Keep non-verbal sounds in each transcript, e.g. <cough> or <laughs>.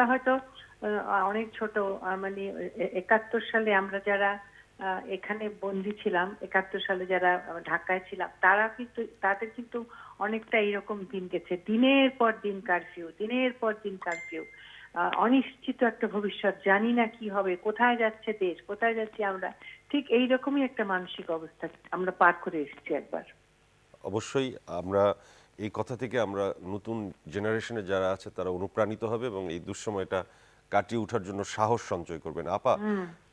তোমরা হয়তো অনেক ছোট মানে একাত্তর সালে আমরা যারা এখানে বন্দি ছিলাম, একাত্তর সালে যারা ঢাকায় ছিলাম, তারা কিন্তু, তাদের কিন্তু অনেকটা এইরকম দিন গেছে। দিনের পর দিন কারফিউ দিনের পর দিন কারফিউ অনিশ্চিত একটা ভবিষ্যৎ, জানি না কি হবে, কোথায় যাচ্ছে দেশ, কোথায় যাচ্ছি আমরা, ঠিক এই রকমই একটা মানসিক অবস্থা আমরা পার করে এসেছি একবার। অবশ্যই আমরা এই কথা থেকে আমরা নতুন জেনারেশনে যারা আছে তারা অনুপ্রাণিত হবে এবং এই দুঃসময়টা কাটিয়ে ওঠার জন্য সাহস সঞ্চয় করবেন। আপা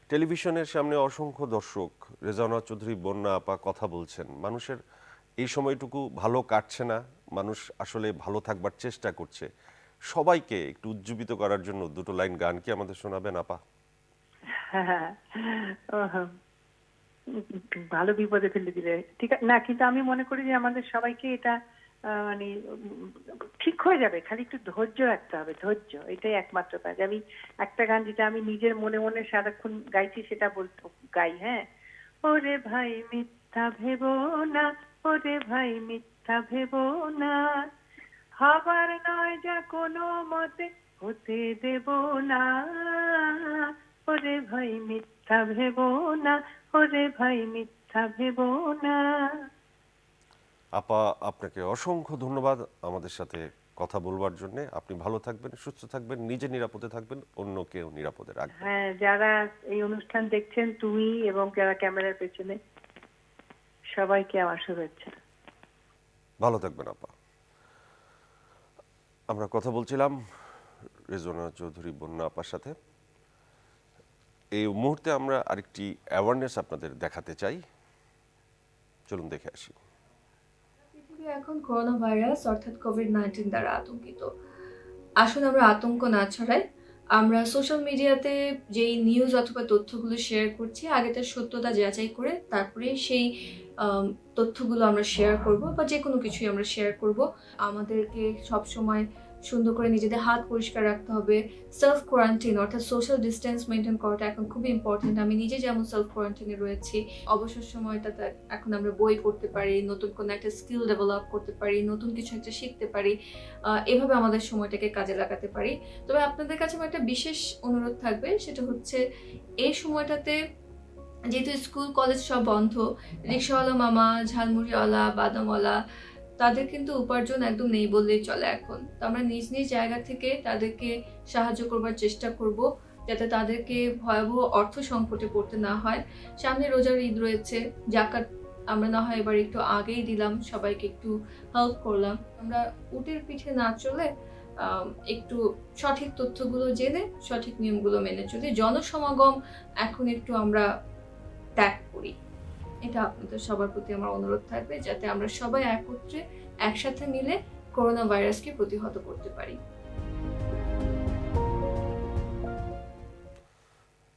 টেলিভিশনের সামনে অসংখ্য দর্শক রেজানা চৌধুরী বন্যা আপা কথা বলছেন। মানুষের এই সময়টুকু ভালো কাটছে না মানুষ আসলে ভালো থাকবার চেষ্টা করছে। সবাইকে একটু উজ্জীবিত করার জন্য দুটো লাইন গান কি আমাদের শোনাবেন আপা? <laughs> ভালো বিপদে ফেলে দিলে। ঠিক আছে না কিন্তু আমি মনে করি যে আমাদের সবাইকে এটা মানে ঠিক হয়ে যাবে, খালি একটু ধৈর্য রাখতে হবে, ধৈর্য, এটাই একমাত্র কাজ। আমি একটা গান যেটা আমি নিজের মনে মনে সারাক্ষণ গাইছি সেটা বলতো, গাই হ্যাঁ? ওরে ভাই মিথ্যা ভেবো না, ওরে ভাই মিথ্যা ভেবো না। হবার নয় যা কোনো মতে হতে দেব না। ওরে ভাই মিথ্যা ভেবো না, ওরে ভাই মিথ্যা ভেবো না। আপা আপনাকে অসংখ্য ধন্যবাদ আমাদের সাথে কথা বলবার জন্য। আপনি ভালো থাকবেন সুস্থ থাকবেন নিজে নিরাপদে থাকবেন অন্য কেউ নিরাপদে রাখবেন হ্যাঁ যারা এই অনুষ্ঠান দেখছেন তুমি এবং যারা ক্যামেরার পেছনে সবাইকে আমার শুভেচ্ছা। ভালো থাকবেন আপা। আমরা কথা বলছিলাম রেজনা চৌধুরী বন্যা আপার সাথে। এই মুহূর্তে আমরা আরেকটি অ্যাওয়ারনেস আপনাদের দেখাতে চাই। চলুন দেখে আসি। এখন করোনা ভাইরাস অর্থাৎ কোভিড নাইন্টিন দ্বারা আতঙ্কিত। আসুন আমরা আতঙ্ক না ছড়াই। আমরা সোশ্যাল মিডিয়াতে যেই নিউজ অথবা তথ্যগুলো শেয়ার করছি, আগে তার সত্যতা যাচাই করে তারপরে সেই তথ্যগুলো আমরা শেয়ার করব বা যে কোনো কিছুই আমরা শেয়ার করব। আমাদেরকে সবসময় সুন্দর করে নিজেদের হাত পরিষ্কার রাখতে হবে। সেলফ কোয়ারেন্টাইন অর্থাৎ সোশ্যাল ডিস্টেন্স মেনটেন করাটা এখন খুবই ইম্পর্টেন্ট আমি নিজে যেমন সেলফ কোয়ারেন্টাইনে রয়েছি, অবসর সময়টাতে এখন আমরা বই পড়তে পারি, নতুন কোনো একটা স্কিল ডেভেলপ করতে পারি, নতুন কিছু একটা শিখতে পারি এভাবে আমাদের সময়টাকে কাজে লাগাতে পারি। তবে আপনাদের কাছে আমার একটা বিশেষ অনুরোধ থাকবে, সেটা হচ্ছে এই সময়টাতে যেহেতু স্কুল কলেজ সব বন্ধ, রিক্সাওয়ালা মামা, ঝালমুড়িওয়ালা, বাদামওয়ালা তাদের কিন্তু উপার্জন একদম নেই বললেই চলে এখন। তো আমরা নিজ নিজ জায়গা থেকে তাদেরকে সাহায্য করবার চেষ্টা করব, যাতে তাদেরকে ভয়াবহ অর্থ সংকটে পড়তে না হয়। সামনে রোজার ঈদ রয়েছে জাকাত আমরা না হয় এবার একটু আগেই দিলাম, সবাইকে একটু হেল্প করলাম। আমরা উটের পিঠে না চলে একটু সঠিক তথ্যগুলো জেনে, সঠিক নিয়মগুলো মেনে চলি। জনসমাগম এখন একটু আমরা ত্যাগ করি। এটা আপনাদের সবার প্রতি আমার অনুরোধ থাকবে যাতে আমরা সবাই একত্রে একসাথে মিলে করোনা ভাইরাসকে প্রতিহত করতে পারি।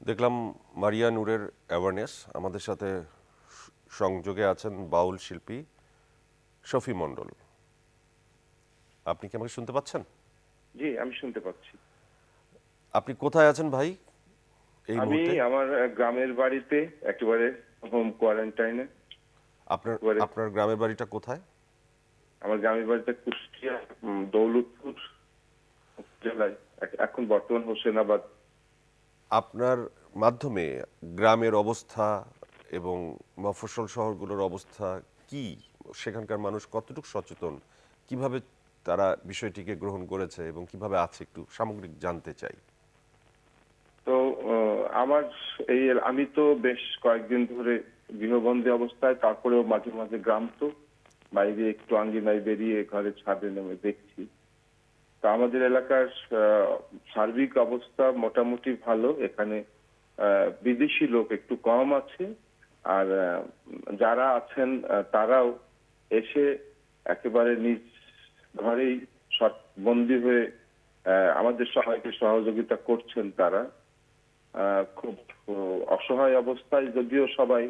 দেখলাম মারিয়া নূরের অ্যাওয়ারনেস আমাদের সাথে সংযোগে আছেন বাউল শিল্পী শফি মণ্ডল। আপনি কি আমাকে শুনতে পাচ্ছেন? জি আমি শুনতে পাচ্ছি। আপনি কোথায় আছেন ভাই এই আমি মুহূর্তে? আমার গ্রামের বাড়িতে একেবারে হোম কোয়ারেন্টাইনে আপনার আপনার গ্রামের বাড়িটা কোথায়? আমার গ্রামের বাড়িতে কুষ্টিয়া দৌলতপুর জেলায়। এখন বর্তমান হোসেনাবাদ। আপনার মাধ্যমে গ্রামের অবস্থা এবং মফস্বল শহরগুলোর অবস্থা কি? সেখানকার মানুষ কতটুকু সচেতন? কীভাবে তারা বিষয়টিকে গ্রহণ করেছে এবং কীভাবে আছে একটু সামগ্রিক জানতে চাই। আমার এই, আমি তো বেশ কয়েকদিন ধরে গৃহবন্দী অবস্থায়, তারপরেও মাঝে মাঝে গ্রাম তো, বাইরে একটু আঙ্গিনায় বেরিয়ে ঘরে ছাদে নেমে দেখছি। তা আমাদের এলাকার সার্বিক অবস্থা মোটামুটি ভালো, এখানে বিদেশি লোক একটু কম আছে, আর যারা আছেন তারাও এসে একেবারে নিজ ঘরেই বন্দী হয়ে আমাদের সবাইকে সহযোগিতা করছেন তারা। খুব অসহায় অবস্থায় যদিও সবাই,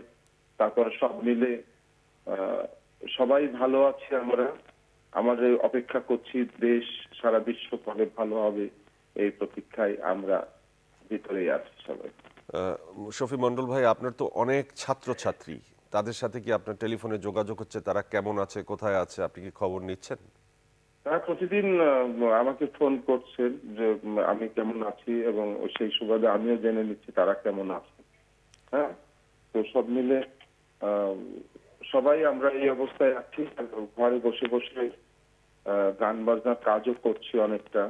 তারপর সব মিলে সবাই ভালো আছি আমরা। আমাদের অপেক্ষা করছি, দেশ সারা বিশ্ব ফলে ভালো হবে এই প্রতীক্ষায় আমরা ভিতরেই আছি সবাই। শফি মন্ডল ভাই, আপনার তো অনেক ছাত্রছাত্রী। তাদের সাথে কি আপনার টেলিফোনে যোগাযোগ হচ্ছে? তারা কেমন আছে? কোথায় আছে? আপনি কি খবর নিচ্ছেন? তারা প্রতিদিন আমাকে ফোন করছেন যে আমি কেমন আছি এবং সেই সুবাদে আমিও জেনে নিচ্ছি তারা কেমন আছে। হ্যাঁ? তো সব মিলে সবাই আমরা এই অবস্থায় আছি। ঘরে বসে বসে গান বাজনার কাজও করছি অনেকটা।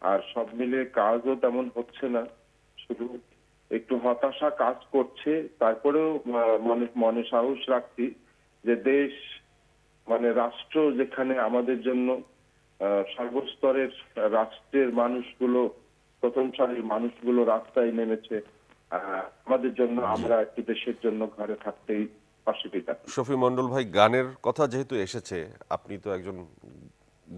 আর সব মিলে কাজও তেমন হচ্ছে না। শুধু একটু হতাশা কাজ করছে। তারপরেও মনে মনে সাহস রাখছি যে দেশ মানে রাষ্ট্র যেখানে আমাদের জন্য সর্বস্তরের রাষ্ট্রের মানুষগুলো প্রথম সারির মানুষগুলো রাস্তায় নেমেছে। আমাদের জন্য আমরা একটু দেশের জন্য ঘরে থাকতেই শফি মন্ডল ভাই গানের কথা যেহেতু এসেছে আপনি তো একজন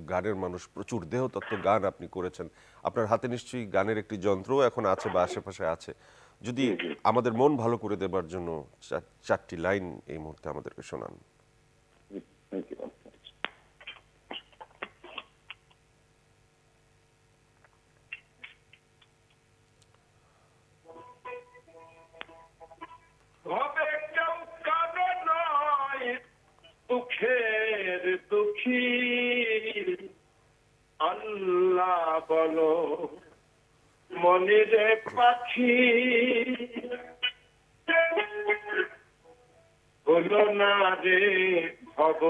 গানের মানুষ প্রচুর দেহতত্ত্ব গান আপনি করেছেন। আপনার হাতে নিশ্চয়ই গানের একটি যন্ত্রও এখন আছে বা আশেপাশে আছে। যদি আমাদের মন ভালো করে দেবার জন্য চার- চারটি লাইন এই মুহূর্তে আমাদেরকে শোনান। Thank you. মনিরে পাখি। হলো না রে ভব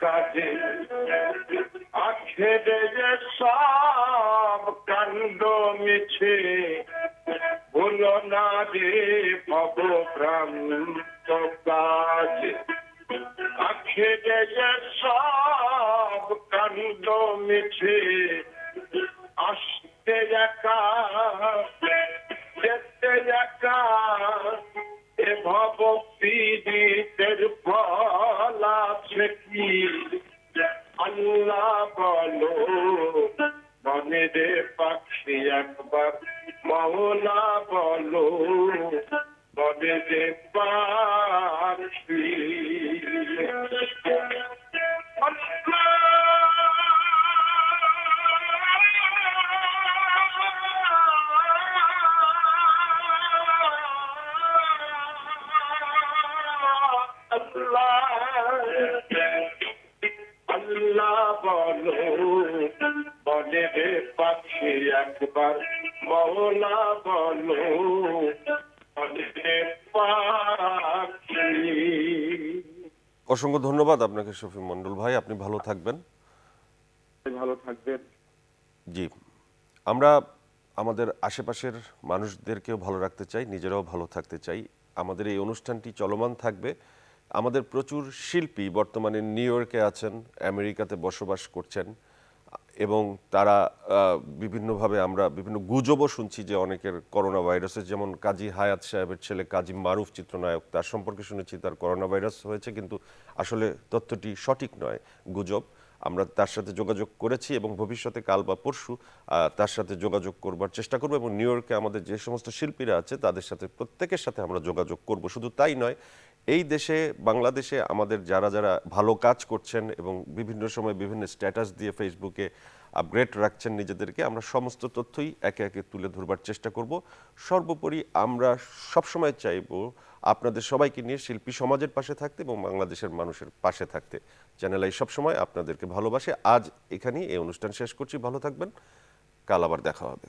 কাজে আখেরে যে সব কাণ্ড মিছে। ভুলো না রে ভব ভ্রান্ত কাজ আখেরে যে সব কাণ্ড মিছে। আসতে একা রে পাখি একবার মৌলা বলো? অসংখ্য ধন্যবাদ আপনাকে শফি মন্ডল ভাই। আপনি ভালো থাকবেন। ভালো থাকবেন। জি। আমরা আমাদের আশেপাশের মানুষদেরকেও ভালো রাখতে চাই নিজেরাও ভালো থাকতে চাই। আমাদের এই অনুষ্ঠানটি চলমান থাকবে। আমাদের প্রচুর শিল্পী বর্তমানে নিউ ইয়র্কে আছেন আমেরিকাতে বসবাস করছেন। এবং তারা বিভিন্নভাবে আমরা বিভিন্ন গুজবও শুনছি যে অনেকের করোনা ভাইরাসের যেমন কাজী হায়াত সাহেবের ছেলে কাজী মারুফ চিত্রনায়ক, তার সম্পর্কে শুনেছি তার করোনা ভাইরাস হয়েছে, কিন্তু আসলে তথ্যটি সঠিক নয়, গুজব। আমরা তার সাথে যোগাযোগ করেছি এবং ভবিষ্যতে কাল বা পরশু তার সাথে যোগাযোগ করবার চেষ্টা করব এবং নিউ ইয়র্কে আমাদের যে সমস্ত শিল্পীরা আছে, তাদের সাথে প্রত্যেকের সাথে আমরা যোগাযোগ করব। শুধু তাই নয় এই দেশে, বাংলাদেশে আমাদের যারা যারা ভালো কাজ করছেন এবং বিভিন্ন সময় বিভিন্ন স্ট্যাটাস দিয়ে ফেসবুকে আপগ্রেড রাখছেন নিজেদেরকে, আমরা সমস্ত তথ্যই একে একে তুলে ধরবার চেষ্টা করব। সর্বোপরি আমরা সবসময় চাইব আপনাদের সবাইকে নিয়ে শিল্পী সমাজের পাশে থাকতে এবং বাংলাদেশের মানুষের পাশে থাকতে। চ্যানেল আই সবসময় আপনাদেরকে ভালোবাসে। আজ এখানেই এই অনুষ্ঠান শেষ করছি। ভালো থাকবেন। কাল আবার দেখা হবে।